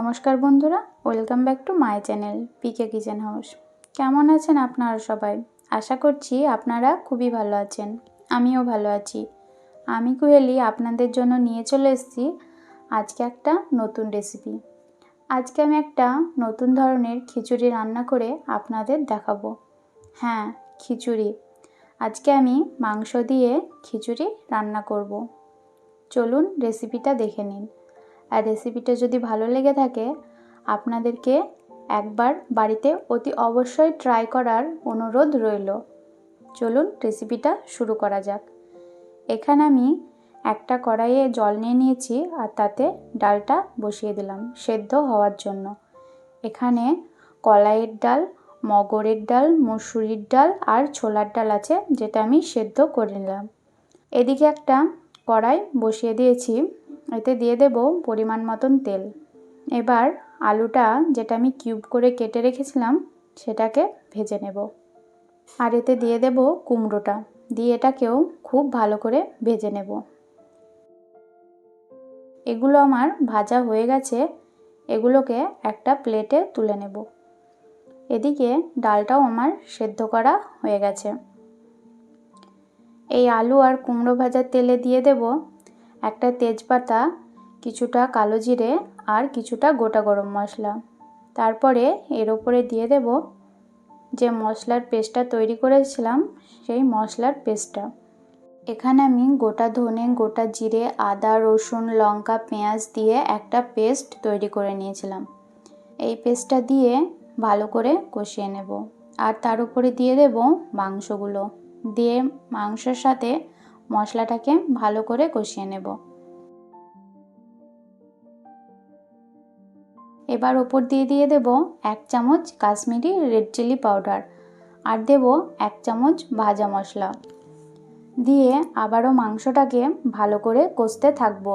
নমস্কার বন্ধুরা, welcome back to my channel PK kitchen house. কেমন আছেন আপনারা সবাই? আশা করছি আপনারা খুবই ভালো আছেন, আমিও ভালো আছি। আমি কুহেলি আপনাদের জন্য নিয়ে চলে এসেছি আজকে একটা নতুন রেসিপি আজকে আমি একটা নতুন ধরনের খিচুড়ি রান্না করে আপনাদের দেখাবো। হ্যাঁ খিচুড়ি। আজকে আমি মাংস দিয়ে খিচুড়ি রান্না করব। চলুন রেসিপিটা দেখে নিন। আর রেসিপিটা যদি ভালো লেগে থাকে, আপনাদেরকে একবার বাড়িতে অতি অবশ্যই ট্রাই করার অনুরোধ রইল। চলুন রেসিপিটা শুরু করা যাক। এখানে আমি একটা কড়াইয়ে জল নিয়ে নিয়েছি আর তাতে ডালটা বসিয়ে দিলাম সেদ্ধ হওয়ার জন্য। এখানে কলাইয়ের ডাল, মগরের ডাল, মুসুরির ডাল আর ছোলার ডাল আছে, যেটা আমি সেদ্ধ করে নিলাম। এদিকে একটা কড়াই বসিয়ে দিয়েছি। এতে দিয়ে দেব পরিমাণ মতন তেল। এবার আলুটা যেটা আমি কিউব করে কেটে রেখেছিলাম, সেটাকে ভেজে নেব। আর এতে দিয়ে দেব কুমড়োটা, দিয়ে এটাকেও খুব ভালো করে ভেজে নেব। এগুলো আমার ভাজা হয়ে গেছে, এগুলোকে একটা প্লেটে তুলে নেব। এদিকে ডালটাও আমার সেদ্ধ করা হয়ে গেছে। এই আলু আর কুমড়ো ভাজার তেলে দিয়ে দেব একটা তেজপাতা, কিছুটা কালো জিরে আর কিছুটা গোটা গরম মশলা। তারপরে এর ওপরে দিয়ে দেব যে মশলার পেস্টটা তৈরি করেছিলাম, সেই মশলার পেস্টটা। এখানে আমি গোটা ধনে, গোটা জিরে, আদা, রসুন, লঙ্কা, পেঁয়াজ দিয়ে একটা পেস্ট তৈরি করে নিয়েছিলাম। এই পেস্টটা দিয়ে ভালো করে কষিয়ে নেব। আর তার উপরে দিয়ে দেব মাংসগুলো। দিয়ে মাংসের সাথে মশলাটাকে ভালো করে কষিয়ে নেব। এবার ওপর দিয়ে দিয়ে দেব এক চামচ কাশ্মীরি রেড চিলি পাউডার আর দেব এক চামচ ভাজা মশলা। দিয়ে আবারও মাংসটাকে ভালো করে কষতে থাকব।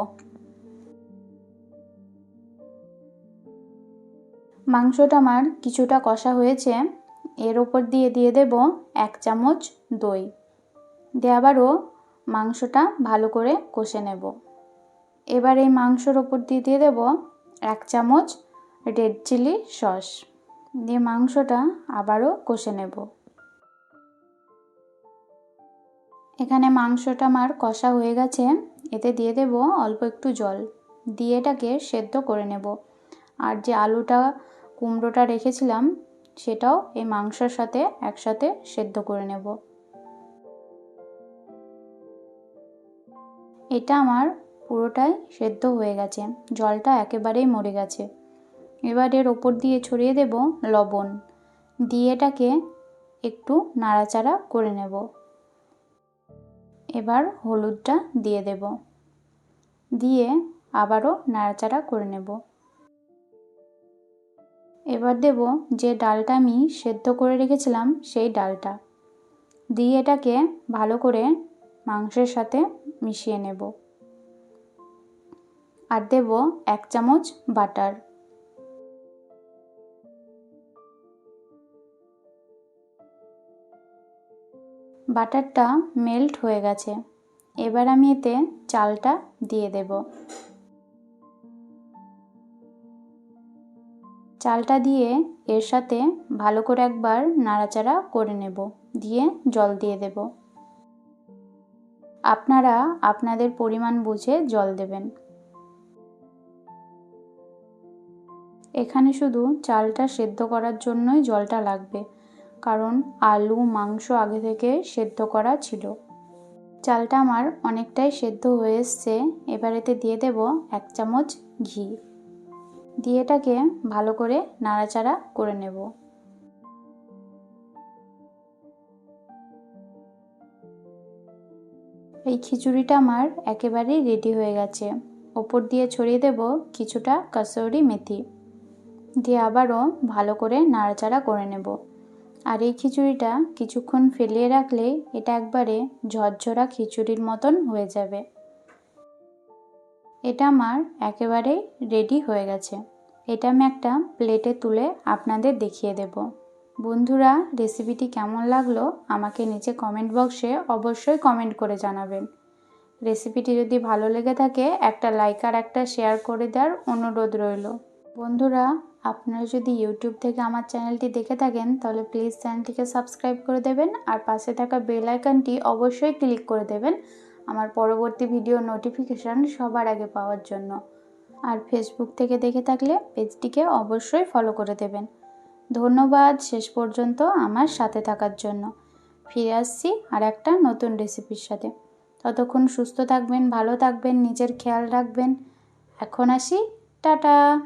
মাংসটা আমার কিছুটা কষা হয়েছে, এর ওপর দিয়ে দিয়ে দেব এক চামচ দই। দিয়ে আবারও মাংসটা ভালো করে কষে নেব। এবার এই মাংসর ওপর দিয়ে দিয়ে দেব এক চামচ রেড চিলি সস। দিয়ে মাংসটা আবারও কষে নেব। এখানে মাংসটা আমার কষা হয়ে গেছে। এতে দিয়ে দেব অল্প একটু জল। দিয়ে এটাকে সেদ্ধ করে নেব। আর যে আলুটা, কুমড়োটা রেখেছিলাম, সেটাও এই মাংসর সাথে একসাথে সেদ্ধ করে নেব। এটা আমার পুরোটাই সেদ্ধ হয়ে গেছে। জলটা একেবারেই মরে গেছে। এবার এর ওপর দিয়ে ছড়িয়ে দেব লবণ। দিয়ে এটাকে একটু নাড়াচাড়া করে নেব। এবার হলুদটা দিয়ে দেব। দিয়ে আবারও নাড়াচাড়া করে নেব। এবার দেব যে ডালটা আমি সেদ্ধ করে রেখেছিলাম সেই ডালটা। দিয়ে এটাকে ভালো করে মাংসের সাথে মিশিয়ে নেব। আর দেব এক চামচ বাটার। বাটারটা মেল্ট হয়ে গেছে। এবার আমি এতে চালটা দিয়ে দেব। চালটা দিয়ে এর সাথে ভালো করে একবার নাড়াচাড়া করে নেব। দিয়ে জল দিয়ে দেব। আপনারা আপনাদের পরিমাণ বুঝে জল দেবেন। এখানে শুধু চালটা সেদ্ধ করার জন্যই জলটা লাগবে, কারণ আলু, মাংস আগে থেকে সেদ্ধ করা ছিল। চালটা আমার অনেকটাই সেদ্ধ হয়ে এসছে, এবার এতে দিয়ে দেব এক চামচ ঘি। দিয়ে এটাকে ভালো করে নাড়াচাড়া করে নেব। এই খিচুড়িটা আমার একেবারেই রেডি হয়ে গেছে। ওপর দিয়ে ছড়িয়ে দেব কিছুটা কাসৌরি মেথি। দিয়ে আবারও ভালো করে নাড়াচাড়া করে নেব। আর এই খিচুড়িটা কিছুক্ষণ ফেলিয়ে রাখলেই এটা একবারে ঝরঝরা খিচুড়ির মতন হয়ে যাবে। এটা আমার একেবারেই রেডি হয়ে গেছে। এটা আমি একটা প্লেটে তুলে আপনাদের দেখিয়ে দেব। বন্ধুরা রেসিপিটি কেমন লাগল আমাকে নিচে কমেন্ট বক্সে অবশ্যই কমেন্ট করে জানাবেন। রেসিপিটি যদি ভালো লেগে থাকে, একটা লাইক আর একটা শেয়ার করে দেওয়ার অনুরোধ রইল। বন্ধুরা, আপনারা যদি ইউটিউব থেকে আমার চ্যানেলটি দেখে থাকেন, তাহলে প্লিজ চ্যানেলটিকে সাবস্ক্রাইব করে দেবেন আর পাশে থাকা বেল আইকনটি অবশ্যই ক্লিক করে দেবেন আমার পরবর্তী ভিডিও নোটিফিকেশান সবার আগে পাওয়ার জন্য। আর ফেসবুক থেকে দেখে থাকলে পেজটিকে অবশ্যই ফলো করে দেবেন। ধন্যবাদ শেষ পর্যন্ত আমার সাথে থাকার জন্য। ফিরে আসছি আর একটা নতুন রেসিপির সাথে। ততক্ষণ সুস্থ থাকবেন, ভালো থাকবেন, নিজের খেয়াল রাখবেন। এখন আসি, টাটা!